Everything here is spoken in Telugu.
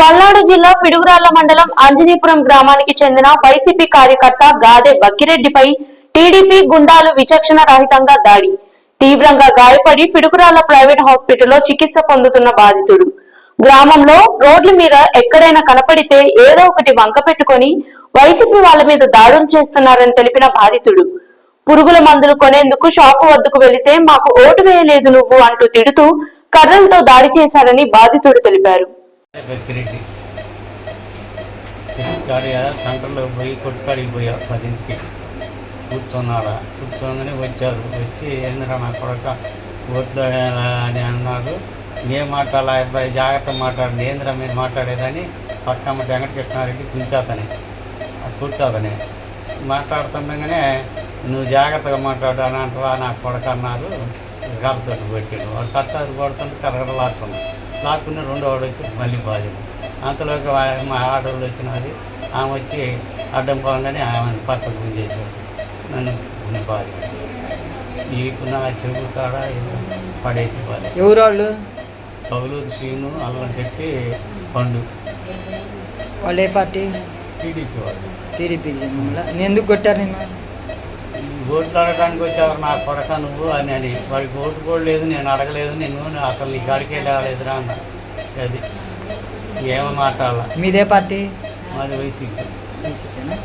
పల్నాడు జిల్లా పిడుగురాళ్ళ మండలం అంజనీపురం గ్రామానికి చెందిన వైసీపీ కార్యకర్త గాదె బక్కిరెడ్డిపై టీడీపీ గుండాలు విచక్షణ రహితంగా దాడి. తీవ్రంగా గాయపడి పిడుగురాళ్ళ ప్రైవేట్ హాస్పిటల్లో చికిత్స పొందుతున్న బాధితుడు. గ్రామంలో రోడ్ల మీద ఎక్కడైనా కనపడితే ఏదో ఒకటి వంక పెట్టుకుని వైసీపీ వాళ్ళ మీద దాడులు చేస్తున్నారని తెలిపిన బాధితుడు. పురుగుల మందులు కొనేందుకు షాపు వద్దకు వెళితే మాకు ఓటు వేయలేదు నువ్వు అంటూ తిడుతూ కర్రలతో దాడి చేశారని బాధితుడు తెలిపారు. కూర్చున్నాడా వచ్చారు. వచ్చి ఏంద్రా నా కొడక? ఓట్లు అని అన్న ఏం మాట్లాడాలా? అబ్బాయి జాగ్రత్త మాట్లాడండి ఏందిరా మీరు మాట్లాడేదని పక్కమ్మ వెంకటకృష్ణారెడ్డి కూర్చోతని. కూర్చోతని. మాట్లాడుతుండగానే నువ్వు జాగ్రత్తగా మాట్లాడు అని అంటారా నా కొడక అన్నారు. కర్రతో పెట్టాడు వాడు కట్టారు కొడుతుంటే కర్ర లాక్కున్నాడు. లాక్కుని రెండో వాడు వచ్చి మళ్ళీ బాధ్యత. అంతలోకి మా ఆడవాళ్ళు వచ్చినది ఆమె వచ్చి అడ్డం పోగానే ఆమెను పక్కకు గుంజేశాడు. నన్ను గుండె బాధ్యత. నీకు నా చెబుతాడా కాడ పడేసి బాధ్యత. ఎవరు వాళ్ళు పగులూరు సీను అల్లం చెట్టి పండు. వాళ్ళు ఏ పార్టీ? టీడీపీ వాళ్ళు. టీడీపీ ఎందుకు కొట్టారు నేను ఓట్లు అడగడానికి వచ్చావు నా కొడక నువ్వు అని అని. వాడికి ఓటు కూడా లేదు నేను అడగలేదు నేను అసలు నీ కాడికే లేవలేదురా అన్న. అది. ఏమో మాట్లాడాల. మీదే పార్టీ? మాది వైసీపీ. వైసీపీనా?